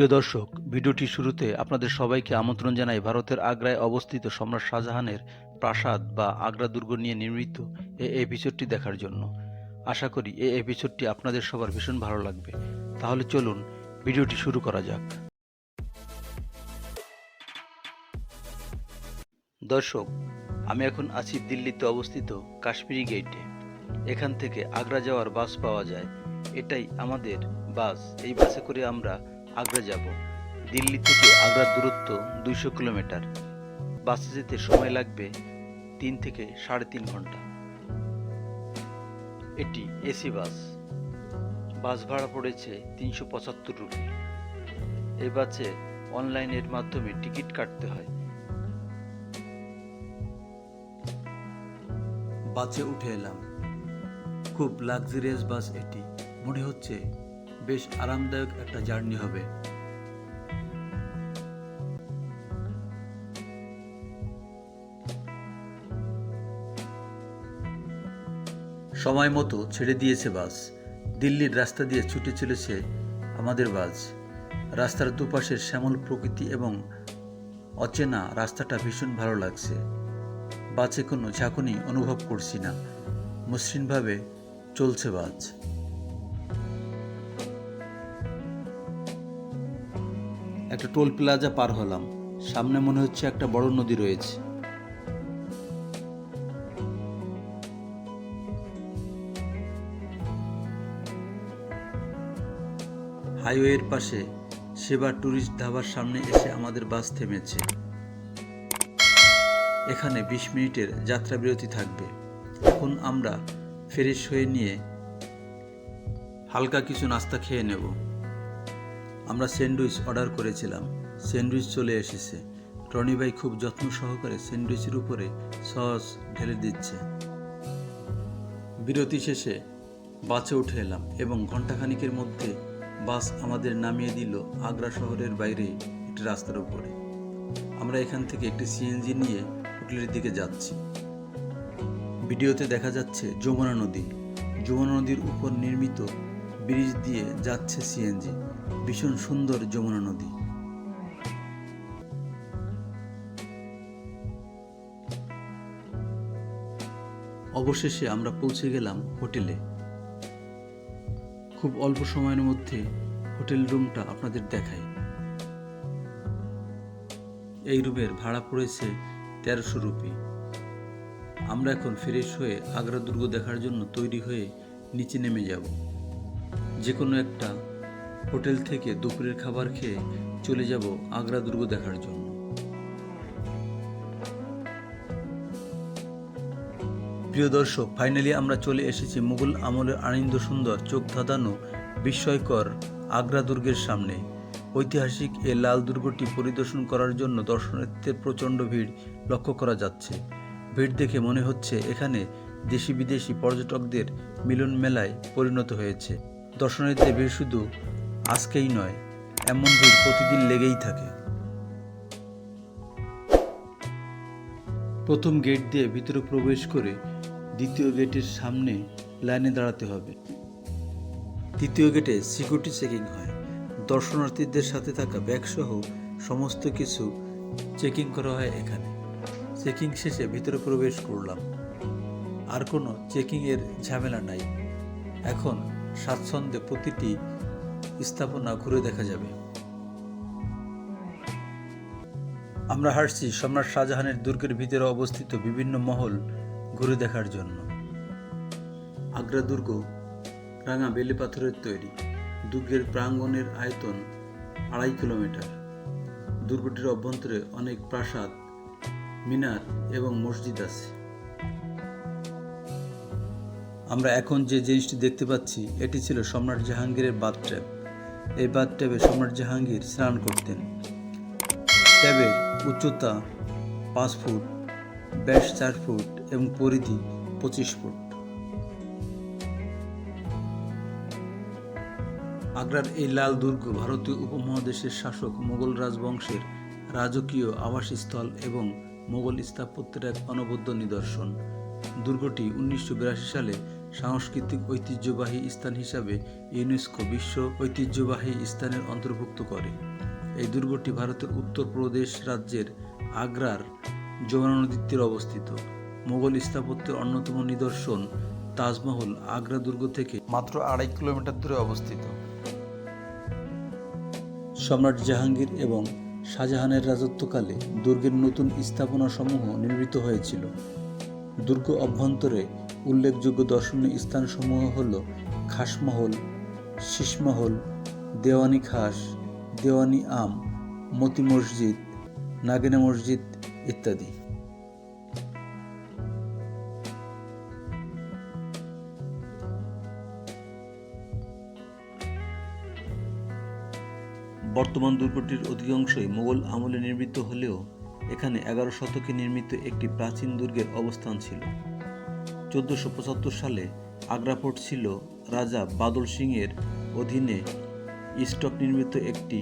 প্রিয় দর্শক, ভিডিওটি শুরুতে আপনাদের সবাইকে আমন্ত্রণ জানাই ভারতের আগ্রায় অবস্থিত সম্রাট শাহজাহানের প্রাসাদ বা আগ্রা দুর্গ নিয়ে নির্মিত এই এপিসোডটি দেখার জন্য। আশা করি এই এপিসোডটি আপনাদের সবার ভীষণ ভালো লাগবে। তাহলে চলুন, ভিডিওটি শুরু করা যাক। দর্শক, আমি এখন আছি দিল্লিতে অবস্থিত কাশ্মীরি গেটে এখান থেকে আগ্রা যাওয়ার বাস পাওয়া যায়। এটাই আমাদের বাস। এই বাসে করে আমরা আগ্রা যাব। দিল্লি থেকে আগ্রার দূরত্ব দুইশো কিলোমিটার। বাসে যেতে সময় লাগবে তিন থেকে সাড়ে তিন ঘণ্টা। এটি এসি বাস। বাস ভাড়া পড়েছে তিনশো পঁচাত্তর রুপি। এই বাসে অনলাইনের মাধ্যমে টিকিট কাটতে হয়। বাসে উঠে এলাম। খুব লাক্সারিয়াস বাস এটি। মনে হচ্ছে বেশ আরামদায়ক একটা জার্নি হবে। সময় মতো ছেড়ে দিয়েছে বাস। দিল্লির রাস্তা দিয়ে ছুটে চলেছে আমাদের বাস। রাস্তার দুপাশের শ্যামল প্রকৃতি এবং অচেনা রাস্তাটা ভীষণ ভালো লাগছে। বাসে কোনো ঝাঁকুনি অনুভব করছি না। মসৃণভাবে চলছে বাস। একটা টোল প্লাজা পার হলাম। সামনে মনে হচ্ছে একটা বড় নদী রয়েছে। হাইওয়ের পাশে সেবা ট্যুরিস্ট ধাবার সামনে এসে আমাদের বাস থেমেছে। এখানে বিশ মিনিটের যাত্রা বিরতি থাকবে। এখন আমরা ফ্রেশ হয়ে নিয়ে হালকা কিছু নাস্তা খেয়ে নেব। আমরা স্যান্ডউইচ অর্ডার করেছিলাম। স্যান্ডউইচ চলে এসেছে। টনি ভাই খুব যত্ন সহকারে স্যান্ডউইচের উপরে সস ঢেলে দিচ্ছে। বিরতি শেষে বাসে উঠে এলাম এবং ঘন্টাখানিকের মধ্যে বাস আমাদের নামিয়ে দিল আগ্রা শহরের বাইরে একটি রাস্তার উপরে। আমরা এখান থেকে একটি সিএনজি নিয়ে হোটেলের দিকে যাচ্ছি। ভিডিওতে দেখা যাচ্ছে যমুনা নদী। যমুনা নদীর উপর নির্মিত ব্রিজ দিয়ে যাচ্ছে সিএনজি। ভীষণ সুন্দর যমুনা নদী। অবশেষে আমরা পৌঁছে গেলাম হোটেলে। খুব অল্প সময়ের মধ্যে হোটেল রুমটা আপনাদের দেখাই। এই রুমের ভাড়া পড়েছে তেরোশো রুপি। আমরা এখন ফ্রেশ হয়ে আগ্রা দুর্গ দেখার জন্য তৈরি হয়ে নিচে নেমে যাব। যে কোনো একটা হোটেল থেকে দুপুরের খাবার খেয়ে চলে যাব আগ্রা দুর্গ দেখার জন্য। প্রিয় দর্শক ফাইনালি আমরা চলে এসেছি মুঘল আমলের আনন্দ সুন্দর, চোখ ধাঁধানো, বিস্ময়কর আগ্রা দুর্গের সামনে। ঐতিহাসিক এ লাল দুর্গটি পরিদর্শন করার জন্য দর্শনার্থীদের প্রচণ্ড ভিড় লক্ষ্য করা যাচ্ছে। ভিড় দেখে মনে হচ্ছে এখানে দেশি বিদেশি পর্যটকদের মিলন মেলায় পরিণত হয়েছে। দর্শনার্থীদের ভিড় শুধু আজকেই নয়, এমন ভিড় প্রতিদিন লেগেই থাকে। প্রথম গেট দিয়ে ভিতরে প্রবেশ করে দ্বিতীয় গেটের সামনে লাইনে দাঁড়াতে হবে। তৃতীয় গেটে সিকিউরিটি চেকিং হয়। দর্শনার্থীদের সাথে থাকা ব্যাগসহ সমস্ত কিছু চেকিং করা হয় এখানে। চেকিং শেষে ভিতরে প্রবেশ করলাম। আর কোনো চেকিংয়ের ঝামেলা নাই। এখন স্বাচ্ছন্দ্যে প্রতিটি স্থাপনা ঘুরে দেখা যাবে। আমরা হাঁটছি সম্রাট শাহজাহানের দুর্গের ভিতরে অবস্থিত বিভিন্ন মহল ঘুরে দেখার জন্য। আগ্রা দুর্গ রাঙা বেলে পাথরের তৈরি। দুর্গের প্রাঙ্গণের আয়তন আড়াই কিলোমিটার। দুর্গটির অভ্যন্তরে অনেক প্রাসাদ, মিনার এবং মসজিদ আছে। আমরা এখন যে জিনিসটি দেখতে পাচ্ছি, এটি ছিল সম্রাট জাহাঙ্গীরের বাথ ট্যাব। এই বাথ ট্যাবে সম্রাট জাহাঙ্গীর স্নান করতেন। ট্যাবের উচ্চতা পাঁচ ফুট, ব্যাস চার ফুট এবং পরিধি পঁচিশ ফুট। আগ্রার এই লাল দুর্গ ভারতীয় উপমহাদেশের শাসক মোগল রাজবংশের রাজকীয় আবাসস্থল এবং মোগল স্থাপত্যের এক অনবদ্য নিদর্শন। দুর্গটি উনিশশো বিরাশি সালে সাংস্কৃতিক ঐতিহ্যবাহী স্থান হিসাবে ইউনেস্কো বিশ্ব ঐতিহ্যবাহী স্থানের অন্তর্ভুক্ত করে। এই দুর্গটি ভারতের উত্তরপ্রদেশ রাজ্যের আগ্রার যমুনা নদীর তীরে অবস্থিত। মোগল স্থাপত্যের অন্যতম নিদর্শন তাজমহল আগ্রা দুর্গ থেকে মাত্র আড়াই কিলোমিটার দূরে অবস্থিত। সম্রাট জাহাঙ্গীর এবং শাহজাহানের রাজত্বকালে দুর্গের নতুন স্থাপনাসমূহ নির্মিত হয়েছিল। দুর্গ অভ্যন্তরে উল্লেখযোগ্য দর্শনীয় স্থানসমূহ হল খাসমহল শীষমহল দেওয়ানি খাস, দেওয়ানি আম, মতি মসজিদ, নাগিনা মসজিদ ইত্যাদি। বর্তমান দুর্গটির অধিকাংশই মোগল আমলে নির্মিত হলেও এখানে এগারো শতকে নির্মিত একটি প্রাচীন দুর্গের অবস্থান ছিল। চোদ্দশো পঁচাত্তর সালে আগ্রা ফোর্ট ছিল রাজা বাদল সিংয়ের অধীনে স্টক নির্মিত একটি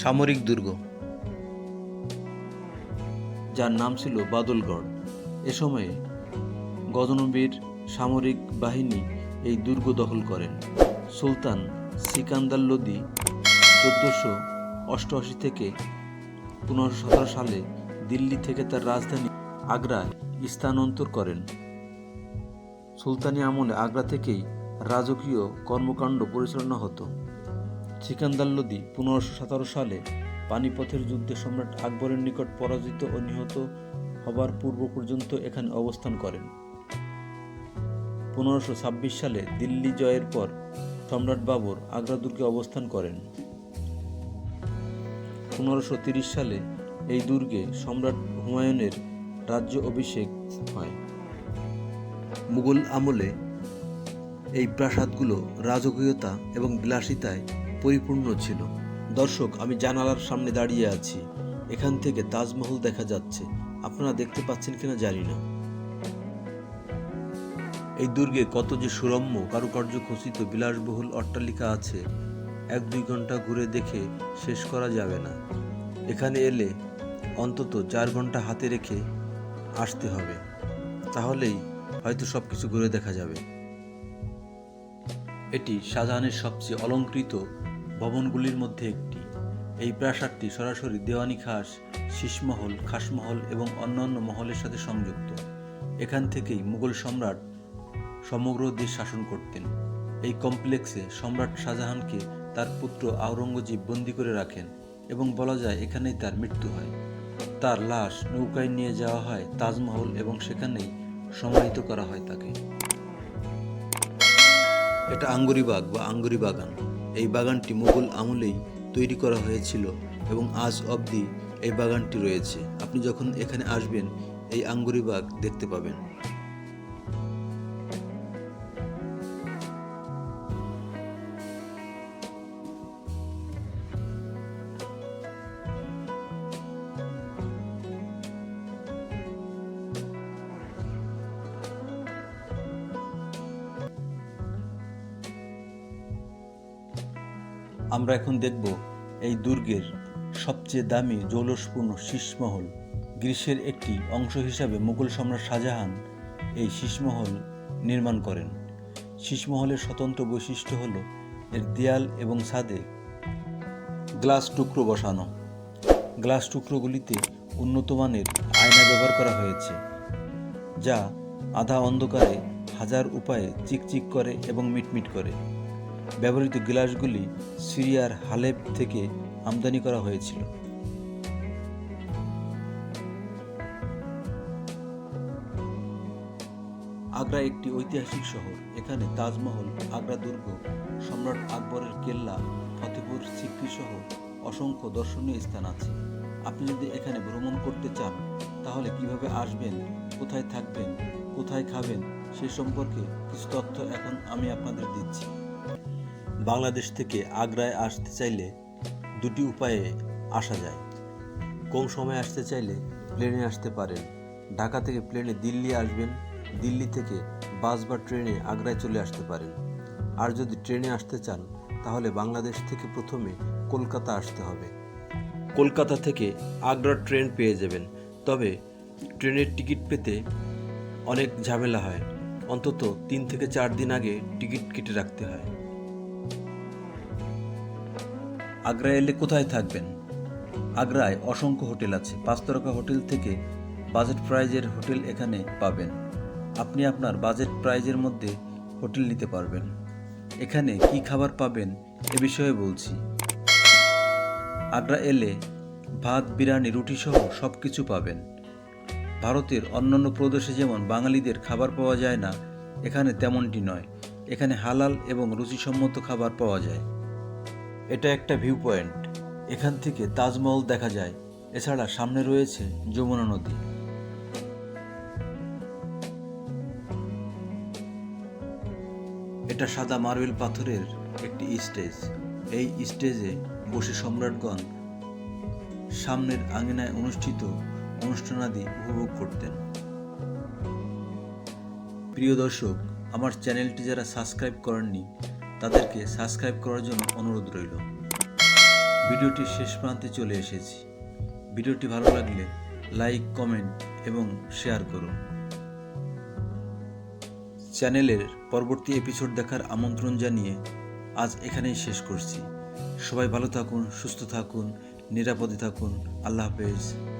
সামরিক দুর্গ, যার নাম ছিল বাদলগড়। এ সময়ে গজনবীর সামরিক বাহিনী এই দুর্গ দখল করেন। সুলতান সিকান্দার লোদি চোদ্দোশো অষ্টআশি থেকে পনেরোশো সতেরো সালে দিল্লি থেকে তার রাজধানী আগ্রায় স্থানান্তর করেন। সুলতানি আমলে আগ্রা থেকেই রাজকীয় কর্মকাণ্ড পরিচালনা হতো। সিকান্দার লোদি পনেরোশো সতেরো সালে পানিপথের যুদ্ধে সম্রাট আকবরের নিকট পরাজিত ও নিহত হবার পূর্ব পর্যন্ত এখানে অবস্থান করেন। পনেরোশো ছাব্বিশ সালে দিল্লি জয়ের পর সম্রাট বাবর আগ্রা দুর্গে অবস্থান করেন। পনেরোশো তিরিশ সালে এই দুর্গে সম্রাট হুমায়ুনের রাজ্য অভিষেক হয়। মুঘল আমলে এই প্রাসাদগুলো রাজকীয়তা এবং বিলাসিতায় পরিপূর্ণ ছিল। দর্শক, আমি জানালার সামনে দাঁড়িয়ে আছি। এখান থেকে তাজমহল দেখা যাচ্ছে। আপনারা দেখতে পাচ্ছেন কিনা জানি না। এই দুর্গে কত যে সুরম্য, কারুকার্য খচিত বিলাসবহুল অট্টালিকা আছে, এক দুই ঘণ্টা ঘুরে দেখে শেষ করা যাবে না। এখানে এলে অন্তত চার ঘণ্টা হাতে রেখে আসতে হবে। তাহলেই হয়তো সব কিছু ঘুরে দেখা যাবে। এটি শাহজাহানের সবচেয়ে অলঙ্কৃত ভবনগুলির মধ্যে একটি। এই প্রাসাদটি সরাসরি দেওয়ানি খাস শীষমহল খাসমহল এবং অন্যান্য মহলের সাথে সংযুক্ত। এখান থেকেই মুঘল সম্রাট সমগ্র দেশ শাসন করতেন। এই কমপ্লেক্সে সম্রাট শাহজাহানকে তার পুত্র আওরঙ্গজেব বন্দি করে রাখেন এবং বলা যায় এখানেই তার মৃত্যু হয়। তার লাশ নৌকায় নিয়ে যাওয়া হয় তাজমহল এবং সেখানেই সমাহিত করা হয় তাকে। এটা আঙ্গুরি বাগ বা আঙ্গুরি বাগান। এই বাগানটি মুঘল আমলেই তৈরি করা হয়েছিল এবং আজ অবধি এই বাগানটি রয়েছে। আপনি যখন এখানে আসবেন, এই আঙ্গুরি বাগ দেখতে পাবেন। আমরা এখন দেখব এই দুর্গের সবচেয়ে দামি জৌলসপূর্ণ শীষমহল। গ্রীষ্মের একটি অংশ হিসাবে মুঘল সম্রাট শাহজাহান এই শীষমহল নির্মাণ করেন। শীষমহলের স্বতন্ত্র বৈশিষ্ট্য হল এর দেয়াল এবং ছাদে গ্লাস টুকরো বসানো। গ্লাস টুকরোগুলিতে উন্নত মানের আয়না ব্যবহার করা হয়েছে, যা আধা অন্ধকারে হাজার উপায়ে চিকচিক করে এবং মিটমিট করে। ব্যবহৃত গ্লাসগুলি সিরিয়ার হালেব থেকে আমদানি করা হয়েছিল। আগ্রা একটি ঐতিহাসিক শহর। এখানে তাজমহল, আগ্রা দুর্গ, সম্রাট আকবরের কেল্লা ফতেপুর সিক্রি সহ অসংখ্য দর্শনীয় স্থান আছে। আপনি যদি এখানে ভ্রমণ করতে চান, তাহলে কীভাবে আসবেন, কোথায় থাকবেন, কোথায় খাবেন, সে সম্পর্কে কিছু তথ্য এখন আমি আপনাদের দিচ্ছি। বাংলাদেশ থেকে আগ্রায় আসতে চাইলে দুটি উপায়ে আসা যায়। কম সময় আসতে চাইলে প্লেনে আসতে পারেন। ঢাকা থেকে প্লেনে দিল্লি আসবেন, দিল্লি থেকে বাস বা ট্রেনে আগ্রায় চলে আসতে পারেন। আর যদি ট্রেনে আসতে চান, তাহলে বাংলাদেশ থেকে প্রথমে কলকাতা আসতে হবে। কলকাতা থেকে আগ্রার ট্রেন পেয়ে যাবেন। তবে ট্রেনের টিকিট পেতে অনেক ঝামেলা হয়। অন্তত তিন থেকে চার দিন আগে টিকিট কেটে রাখতে হয়। আগ্রা এলে কোথায় থাকবেন? আগ্রায় অসংখ্য হোটেল আছে। পাঁচ তারকা হোটেল থেকে বাজেট প্রাইজের হোটেল এখানে পাবেন। আপনি আপনার বাজেট প্রাইজের মধ্যে হোটেল নিতে পারবেন। এখানে কি খাবার পাবেন এ বিষয়ে বলছি। আগ্রা এলে ভাত, বিরিয়ানি রুটি সহ সব কিছু পাবেন। ভারতের অন্যান্য প্রদেশে যেমন বাঙালিদের খাবার পাওয়া যায় না, এখানে তেমনটি নয়। এখানে হালাল এবং রুচিসম্মত খাবার পাওয়া যায়। এটা একটা ভিউ পয়েন্ট এখান থেকে তাজমহল দেখা যায়। এছাড়া সামনে রয়েছে যমুনা নদী। এটা সাদা মার্বেল পাথরের একটি স্টেজ। এই স্টেজে বসে সম্রাটগণ সামনের আঙিনায় অনুষ্ঠিত অনুষ্ঠানাদি উপভোগ করতেন। প্রিয় দর্শক, আমার চ্যানেলটি যারা সাবস্ক্রাইব করেননি তাদেরকে সাবস্ক্রাইব করার জন্য অনুরোধ রইল। ভিডিওটির শেষ প্রান্তে চলে এসেছি। ভিডিওটি ভালো লাগলে লাইক কমেন্ট এবং শেয়ার করুন। চ্যানেলের পরবর্তী এপিসোড দেখার আমন্ত্রণ জানিয়ে আজ এখানেই শেষ করছি। সবাই ভালো থাকুন, সুস্থ থাকুন, নিরাপদে থাকুন। আল্লাহ হাফেজ।